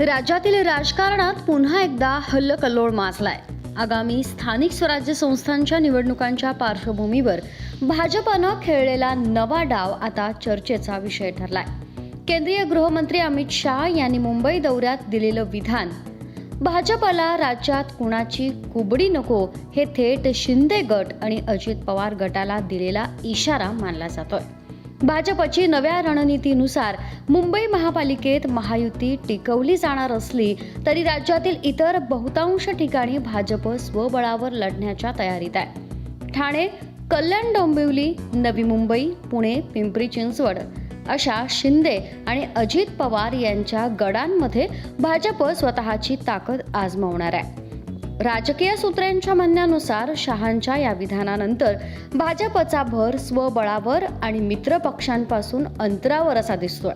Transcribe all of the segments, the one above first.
राज्यातील राजकारणात पुन्हा एकदा हल्लकल्लोळ माजलाय. आगामी स्थानिक स्वराज्य संस्थांच्या निवडणुकांच्या पार्श्वभूमीवर भाजपनं खेळलेला नवा डाव आता चर्चेचा विषय ठरलाय. केंद्रीय गृहमंत्री अमित शाह यांनी मुंबई दौऱ्यात दिलेलं विधान भाजपला राज्यात कुणाची कुबडी नको हे थेट शिंदे गट आणि अजित पवार गटाला दिलेला इशारा मानला जातोय. भाजपची नव्या रणनीतीनुसार मुंबई महापालिकेत महायुती टिकवली जाणार असली तरी राज्यातील इतर बहुतांश ठिकाणी भाजप स्वबळावर लढण्याच्या तयारीत आहे. ठाणे कल्याण डोंबिवली नवी मुंबई पुणे पिंपरी चिंचवड अशा शिंदे आणि अजित पवार यांच्या गडांमध्ये भाजप स्वतःची ताकद आजमावणार आहे. राजकीय सूत्रांच्या म्हणण्यानुसार शहांच्या या विधानानंतर भाजपचा भर स्वबळावर आणि मित्र पक्षांपासून अंतरावर असा दिसतोय.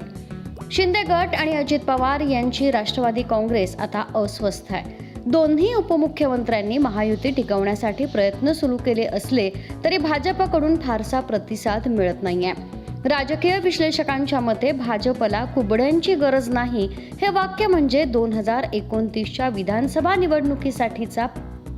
शिंदे गट आणि अजित पवार यांची राष्ट्रवादी काँग्रेस आता अस्वस्थ आहे. दोन्ही उपमुख्यमंत्र्यांनी महायुती टिकवण्यासाठी प्रयत्न सुरू केले असले तरी भाजपकडून फारसा प्रतिसाद मिळत नाहीये. राजकीय विश्लेषकांच्या मते भाजपला कुबड्यांची गरज नाही. हे वाक्य म्हणजे दोन हजार एकोणतीसच्या विधानसभा निवडणुकीसाठीचा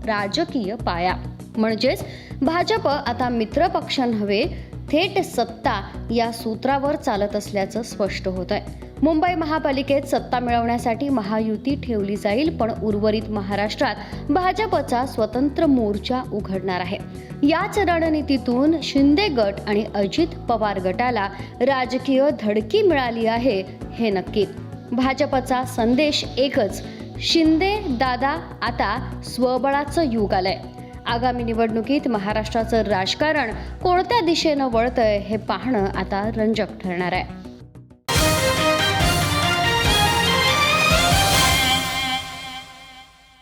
राजकीय पाया. म्हणजेच भाजप आता मित्रपक्ष नव्हे थेट सत्ता या सूत्रावर चालत असल्याचं स्पष्ट होत आहे मुंबई महापालिकेत सत्ता मिळवण्यासाठी महायुती ठेवली जाईल पण उर्वरित महाराष्ट्रात भाजपचा स्वतंत्र मोर्चा उघडणार आहे. याच रणनीतीतून शिंदे गट आणि अजित पवार गटाला राजकीय धडकी मिळाली आहे हे नक्की. भाजपचा संदेश एकच शिंदे दादा आता स्वबळाचं युग आलंय. आगामी निवडणुकीत महाराष्ट्राचं राजकारण कोणत्या दिशेनं वळतंय हे पाहणं आता रंजक ठरणार आहे.